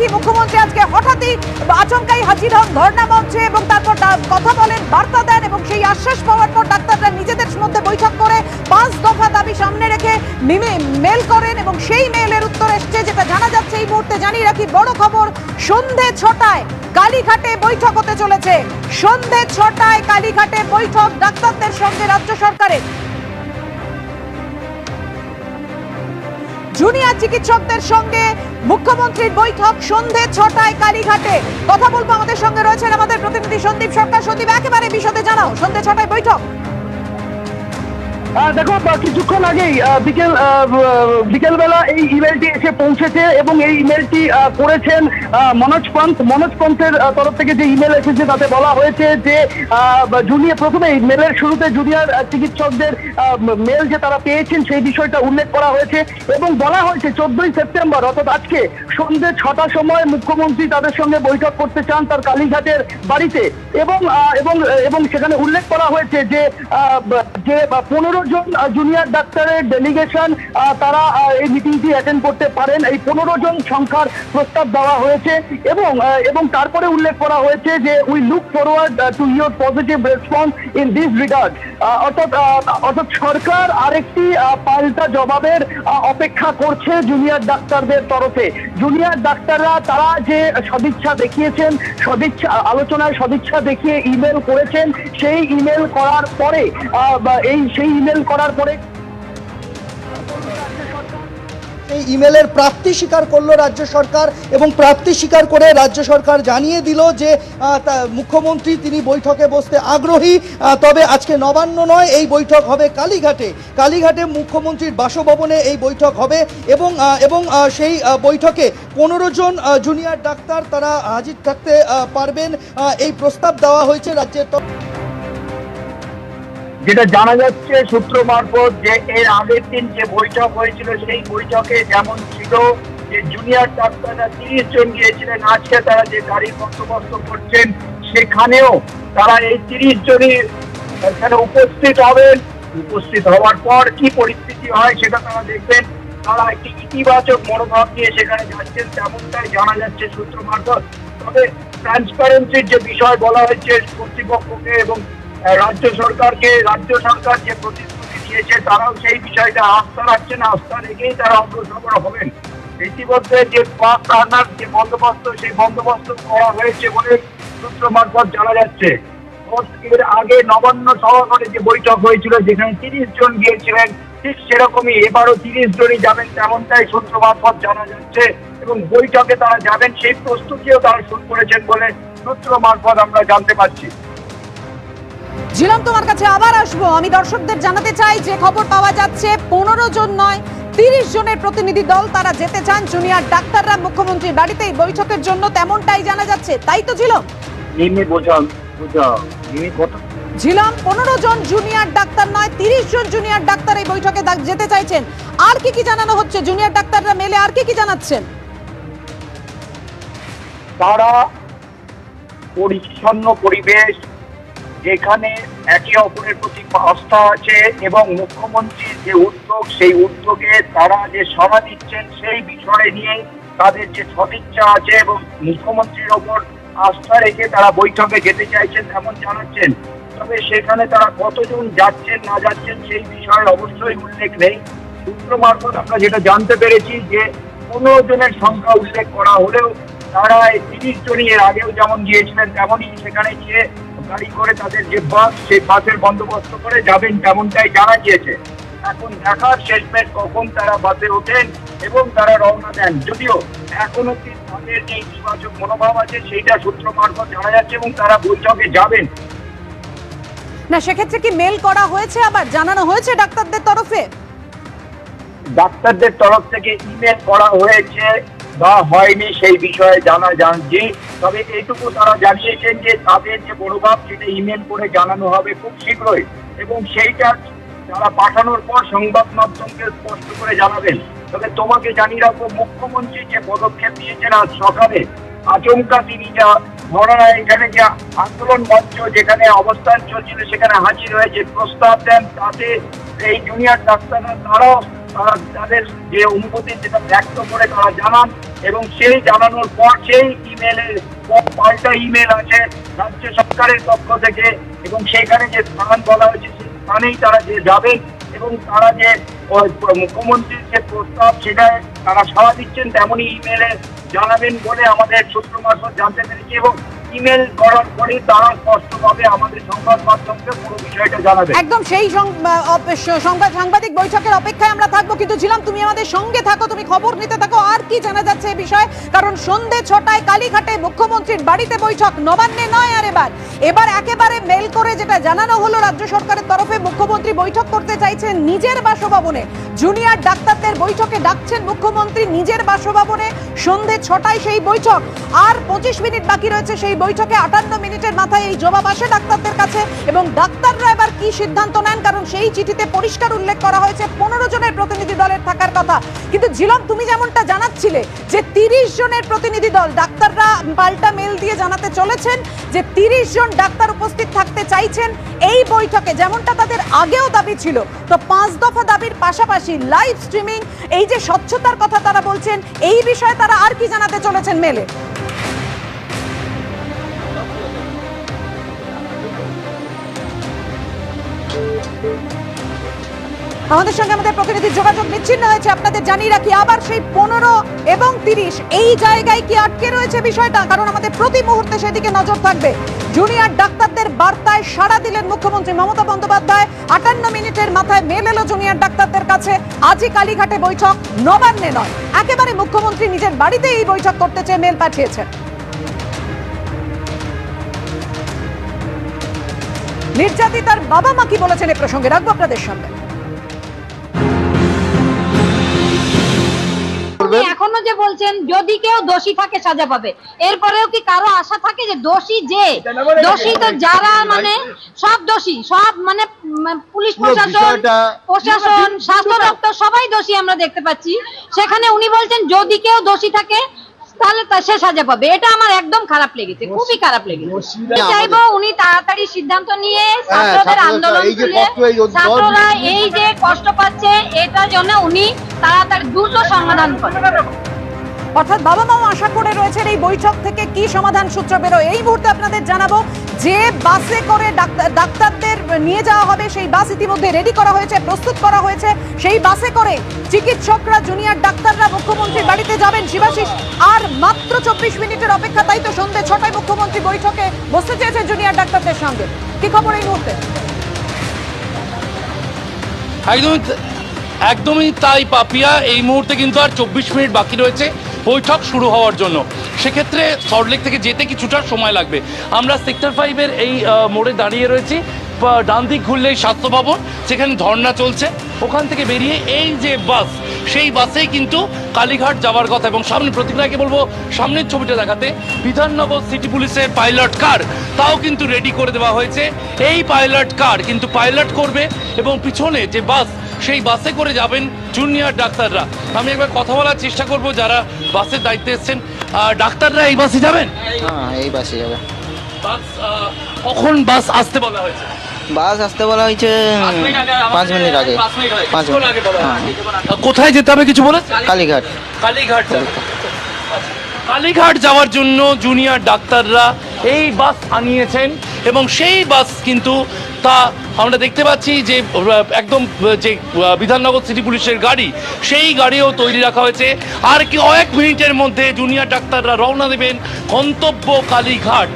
রাখি মুখ্যমন্ত্রী আজকে হঠাৎই আচমকাই হাজির হন, ধর্ণা মঞ্চে এবং তারপর কথা বলেন, বার্তা দেন এবং সেই আশ্বাস পাওয়ার পর ডাক্তাররা নিজেদের মধ্যে বৈঠক করে পাঁচ দফা দাবি সামনে রেখে মেল করেন এবং সেই মেলের উত্তর এসছে যেটা জানা যাচ্ছে। এই মুহূর্তে জানিয়ে রাখি, বড় খবর, সন্ধে ছটায় কালীঘাটে বৈঠক হতে চলেছে। সন্ধে ছটায় কালীঘাটে বৈঠক ডাক্তারদের সঙ্গে রাজ্য সরকারের। জুনিয়র চিকিৎসকদের সঙ্গে মুখ্যমন্ত্রীর বৈঠক সন্ধে ছটায় কালীঘাটে। কথা বলব আমাদের সঙ্গে রয়েছেন আমাদের প্রতিনিধি সন্দীপ সরকার। সন্দীপ, একেবারে বিশদে জানাও। সন্ধে ছটায় বৈঠক। দেখো কিছুক্ষণ আগেই বিকেল বিকেলবেলা এই ইমেলটি এসে পৌঁছেছে এবং এই ইমেলটি করেছেন মনোজ পন্থ। মনোজ পন্থের তরফ থেকে যে ইমেল এসেছে, তাতে বলা হয়েছে যে জুনিয়র, প্রথমে মেলের শুরুতে জুনিয়র চিকিৎসকদের মেল যে তারা পেয়েছেন, সেই বিষয়টা উল্লেখ করা হয়েছে এবং বলা হয়েছে, চোদ্দই সেপ্টেম্বর, অর্থাৎ আজকে সন্ধ্যে ছটার সময় মুখ্যমন্ত্রী তাদের সঙ্গে বৈঠক করতে চান তার কালীঘাটের বাড়িতে এবং এবং এবং সেখানে উল্লেখ করা হয়েছে যে যে পনেরো জন জুনিয়র ডাক্তারের ডেলিগেশন তারা এই মিটিংটি অ্যাটেন্ড করতে পারেন। এই পনেরো জন সংখ্যার প্রস্তাব দেওয়া হয়েছে এবং এবং তারপরে উল্লেখ করা হয়েছে যে we look forward to your positive response in this regard অর্থাৎ সরকার আরেকটি পাল্টা জবাবের অপেক্ষা করছে জুনিয়র ডাক্তারদের তরফে। জুনিয়র ডাক্তাররা, তারা যে সদিচ্ছা দেখিয়েছেন, সদিচ্ছা, আলোচনায় সদিচ্ছা দেখিয়ে ইমেল করেছেন, সেই ইমেল করার পরে এই, সেই ইমেল করার পরে এই ইমেলের প্রাপ্তি স্বীকার করল রাজ্য সরকার এবং প্রাপ্তি স্বীকার করে রাজ্য সরকার জানিয়ে দিল যে মুখ্যমন্ত্রী তিনি বৈঠকে বসতে আগ্রহী। তবে আজকে নবান্ন নয়, এই বৈঠক হবে কালীঘাটে। কালীঘাটে মুখ্যমন্ত্রীর বাসভবনে এই বৈঠক হবে এবং এবং সেই বৈঠকে পনেরো জন জুনিয়র ডাক্তার তারা হাজির থাকতে পারবেন। এই প্রস্তাব দেওয়া হয়েছে রাজ্যের যেটা জানা যাচ্ছে সূত্র মারফত যে এর আগের দিন যে বৈঠক হয়েছিল, সেই বৈঠকে যেমন ছিল যে জুনিয়র ডাক্তাররা তিরিশ জন গিয়েছিলেন, আজকে তারা যে গাড়ির বন্দোবস্ত করছেন, সেখানেও তারা এই তিরিশ জনই এখানে উপস্থিত হবেন। উপস্থিত হওয়ার পর কি পরিস্থিতি হয় সেটা তারা দেখবেন। তারা একটি ইতিবাচক মনোভাব নিয়ে সেখানে যাচ্ছেন, তেমনটাই জানা যাচ্ছে সূত্র মারফত। তবে ট্রান্সপারেন্সির যে বিষয় বলা হয়েছে, কর্তৃপক্ষকে এবং রাজ্য সরকারকে, রাজ্য সরকার যে প্রতিশ্রুতি দিয়েছে, তারাও সেই বিষয়টা আস্থা রাখছে না, আস্থা রেখেই তারা অগ্রসর হবেন। ইতিমধ্যে যে পাক রান্নার যে বন্দোবস্ত, সেই বন্দোবস্ত করা হয়েছে বলে সূত্র মারফত জানা যাচ্ছে। এর আগে নবান্ন সভাঘরে যে বৈঠক হয়েছিল, যেখানে তিরিশ জন গিয়েছিলেন, ঠিক সেরকমই এবারও তিরিশ জনই যাবেন তেমনটাই সূত্র মারফত জানা যাচ্ছে এবং বৈঠকে তারা যাবেন, সেই প্রস্তুতিও তারা শুরু করেছেন বলে সূত্র মারফত আমরা জানতে পারছি। ঝিলাম তোমার কাছে আবার আসব। আমি দর্শকদের জানাতে চাই যে খবর পাওয়া যাচ্ছে পনেরো জন নয় তিরিশ জনের প্রতিনিধি দল তারা যেতে চান। জুনিয়র ডাক্তাররা মুখ্যমন্ত্রীর বাড়িতে এই বৈঠকের জন্য তেমনটাই জানা যাচ্ছে। তাই তো বুঝা নিমে পনেরো জন জুনিয়র ডাক্তার নয় তিরিশ জন জুনিয়র ডাক্তার এই বৈঠকে যেতে চাইছেন। আর কি কি জানানো হচ্ছে? জুনিয়র ডাক্তাররা মেলে আর কি কি জানাচ্ছেন? তারা পরিচ্ছন্ন পরিবেশ যেখানে একে অপরের প্রতি আস্থা আছে এবং মুখ্যমন্ত্রীর যে উদ্যোগ, সেই উদ্যোগে তারা যে সাড়া দিচ্ছেন, সেই বিষয় নিয়ে তাদের যে সদিচ্ছা আছে এবং মুখ্যমন্ত্রীর ওপর আস্থা রেখে তারা বৈঠকে যেতে চাইছেন এমন জানাচ্ছেন। তবে সেখানে তারা কতজন যাচ্ছেন, না যাচ্ছেন, সেই বিষয়ে অবশ্যই উল্লেখ নেই। সূত্র মারফত আমরা যেটা জানতে পেরেছি যে পনেরো জনের সংখ্যা উল্লেখ করা হলেও তারা তিরিশ জনই এর আগেও যেমন গিয়েছিলেন, তেমনই সেখানে গিয়ে গাড়ি করে তাদের যে বাস সেই বাসের বন্দোবস্ত করে যাবেন তেমনটাই জানা গিয়েছে। এখন দেখার শেষমেশ কখন তারা বাসে ওঠেন এবং তারা রওনা দেন। যদিও এখন তাদের যে ইতিবাচক মনোভাব আছে সেইটা সূত্র মারফত জানা যাচ্ছে এবং তারা বৈঠকে যাবেন। না সেক্ষেত্রে কি মেল করা হয়েছে আবার জানানো হয়েছে ডাক্তারদের তরফে? ডাক্তারদের তরফ থেকে ইমেল করা হয়েছে বা হয়নি সেই বিষয়ে জানা যাচ্ছে তবে এইটুকু তারা জানিয়েছেন যে তাদের যে মনোভাব সেটা ইমেল করে জানানো হবে খুব শীঘ্রই এবং সেইটা তারা পাঠানোর পর সংবাদ মাধ্যমকে স্পষ্ট করে জানাবেন। তবে তোমাকে জানিয়ে রাখব, মুখ্যমন্ত্রী যে পদক্ষেপ নিয়েছেন আজ সকালে, আচমকা তিনি যা ধরনা এখানে যে আন্দোলন মঞ্চ যেখানে অবস্থান চলছিল, সেখানে হাজির হয়ে যে প্রস্তাব দেন তাতে এই জুনিয়র ডাক্তাররা, তারাও তাদের যে অনুভূতি যেটা ব্যক্ত করে তারা জানান এবং সেই জানানোর পর সেই ইমেলের পাল্টা ইমেল আছে রাজ্য সরকারের পক্ষ থেকে এবং সেখানে যে স্থান বলা হয়েছে সেই স্থানেই তারা যে যাবেন এবং তারা যে মুখ্যমন্ত্রীর যে প্রস্তাব সেটা তারা সাড়া দিচ্ছেন তেমনই ইমেলে জানাবেন বলে আমাদের সূত্র মারফত জানতে পেরেছি এবং ইমেল করার পরে তারা স্পষ্টভাবে আমাদের সংবাদ মাধ্যমকে পুরো বিষয়টা জানাবেন একদম সেই সংবাদ সাংবাদিক বৈঠকের অপেক্ষায় আমরা থাকব, কিন্তু ছিলাম তুমি আমাদের সঙ্গে থাকো, তুমি খবর নিতে থাকো, আর কি জানা যাচ্ছে এই বিষয়ে? কারণ সন্ধে ছটায় কালীঘাটে মুখ্যমন্ত্রীর বাড়িতে বৈঠক, নবান্নে নয় আর এবার। এবার একেবারে মেল করে যেটা জানানো হলো রাজ্য সরকারের তরফে, মুখ্যমন্ত্রী বৈঠক করতে চাইছেন নিজের বাসভবনে। জুনিয়র ডাক্তারদের বৈঠকে ডাকছেন মুখ্যমন্ত্রী নিজের বাসভবনে, সন্ধে ছটায় সেই বৈঠক। আর পঁচিশ মিনিট বাকি রয়েছে সেই বৈঠকে আটান্ন মিনিটের মাথায় এই জবাব আসে ডাক্তারদের কাছে এবং ডাক্তাররা এবার কি সিদ্ধান্ত নেন? কারণ সেই চিঠিতে পরিষ্কার উল্লেখ করা হয়েছে, পনেরো জনের প্রতিনিধি দলের থাকার কথা। কিন্তু ঝিলম, তুমি যেমনটা জানাচ্ছিলে যে তিরিশ জনের প্রতিনিধি দল, ডাক্তাররা পাল্টা মেল দিয়ে জানাতে চলেছেন যে তিরিশ জন ডাক্তার উপস্থিত থাকতে চাইছেন এই বৈঠকে, যেমনটা তাদের আগেও দাবি ছিল। তো পাঁচ দফা দাবির পাশাপাশি লাইভ স্ট্রিমিং, এই যে স্বচ্ছতার কথা তারা বলছেন, এই বিষয়ে তারা আর কি জানাতে চলেছেন মেলে? আমাদের সঙ্গে আমাদের প্রতিনিধির যোগাযোগ বিচ্ছিন্ন হয়েছে। আপনাদের জানিয়ে রাখি, আবার সেই পনেরো এবং তিরিশ, এই জায়গায় কি আটকে রয়েছে বিষয়টা? কারণ আমাদের প্রতি মুহূর্তে সেদিকে নজর থাকবে। জুনিয়র ডাক্তারদের বার্তায় সাড়া দিলেন মুখ্যমন্ত্রী মমতা বন্দ্যোপাধ্যায়। আটান্ন মিনিটের মাথায় মেল এলো জুনিয়র ডাক্তারদের কাছে। আজই কালীঘাটে বৈঠক, নবান্নে নয়। একেবারে মুখ্যমন্ত্রী নিজের বাড়িতে এই বৈঠক করতে চেয়ে মেল পাঠিয়েছেন। নির্যাতিতার বাবা মা কি বলেছেন এ প্রসঙ্গে? রাখব আপনাদের সামনে আপনি এখনও যে বলছেন যদি কেউ দোষী থাকে সাজা পাবে। এরপরেও কি কারও আশা থাকে যে দোষী যে? দোষী তো যারা মানে সব দোষী সব মানে পুলিশ প্রশাসন প্রশাসন স্বাস্থ্য দপ্তর সবাই দোষী আমরা দেখতে পাচ্ছি। সেখানে উনি বলছেন যদি কেউ দোষী থাকে তাহলে সে সাজা পাবে। এটা আমার একদম খারাপ লেগেছে খুবই খারাপ লেগেছে। চাইব উনি তাড়াতাড়ি সিদ্ধান্ত নিয়ে ছাত্রদের আন্দোলন ছাত্ররা এই যে কষ্ট পাচ্ছে এটার জন্য উনি তাড়াতাড়ি দ্রুত সমাধান করেন। অর্থাৎ বাবা মাও আশা করে রয়েছেন এই বৈঠক থেকে কি সমাধান সূত্র বেরোয়? এই মুহূর্তে আপনাদের জানাব, যে বাসে করে ডাক্তার ডাক্তারদের নিয়ে যাওয়া হবে, সেই বাস ইতিমধ্যে রেডি করা হয়েছে, প্রস্তুত করা হয়েছে। সেই বাসে করে চিকিৎসকরা জুনিয়র ডাক্তাররা, মুখ্যমন্ত্রীর বাড়িতে যাবেন। শিবাশিস, আর মাত্র চব্বিশ মিনিটের অপেক্ষা, তাই তো সন্ধ্যে ছটায় মুখ্যমন্ত্রী বৈঠকে বসতে চেয়েছেন জুনিয়র ডাক্তারদের সঙ্গে। কি খবর এই মুহূর্তে? একদমই একদমই তাই পাপিয়া, এই মুহূর্তে কিন্তু আর চব্বিশ মিনিট বাকি রয়েছে। বৈঠক শুরু হওয়ার জন্য। সেক্ষেত্রে সল্টলেক থেকে যেতে কিছুটা সময় লাগবে। আমরা সেক্টর ফাইভের এই মোড়ে দাঁড়িয়ে রয়েছি। ডান দিক ঘুরলেই স্বাস্থ্য ভবন, সেখানে ধর্না চলছে। ওখান থেকে বেরিয়ে এই যে বাস সেই বাসেই কিন্তু কালীঘাট যাওয়ার কথা এবং সামনে প্রতিক্রিয়াকে বলব সামনের ছবিটা দেখাতে বিধাননগর সিটি পুলিশের পাইলট কার? তাও কিন্তু রেডি করে দেওয়া হয়েছে। এই পাইলট কার কিন্তু পাইলট করবে এবং পিছনে যে বাস সেই বাসে করে যাবেন জুনিয়র ডাক্তাররা। আমি একবার কথা বলার চেষ্টা করব যারা বাসের দায়িত্বে এসছেন। ডাক্তাররা এই বাসে যাবেন? হ্যাঁ এই বাসে যাবে। বাস কখন বাস আসতে বলা হয়েছে? বাস আসতে বলা হয়েছে পাঁচ মিনিট আগে পাঁচ মিনিট হ্যাঁ। কোথায় যেতে হবে কিছু বলে? কালীঘাট। কালীঘাট। কালীঘাট যাওয়ার জন্য জুনিয়র ডাক্তাররা এই বাস আনিয়েছেন এবং সেই বাস কিন্তু তা আমরা দেখতে পাচ্ছি যে একদম যে বিধাননগর সিটি পুলিশের গাড়ি সেই গাড়িও তৈরি রাখা হয়েছে। আর কি কয়েক মিনিটের মধ্যে জুনিয়র ডাক্তাররা রওনা দেবেন গন্তব্য কালীঘাট।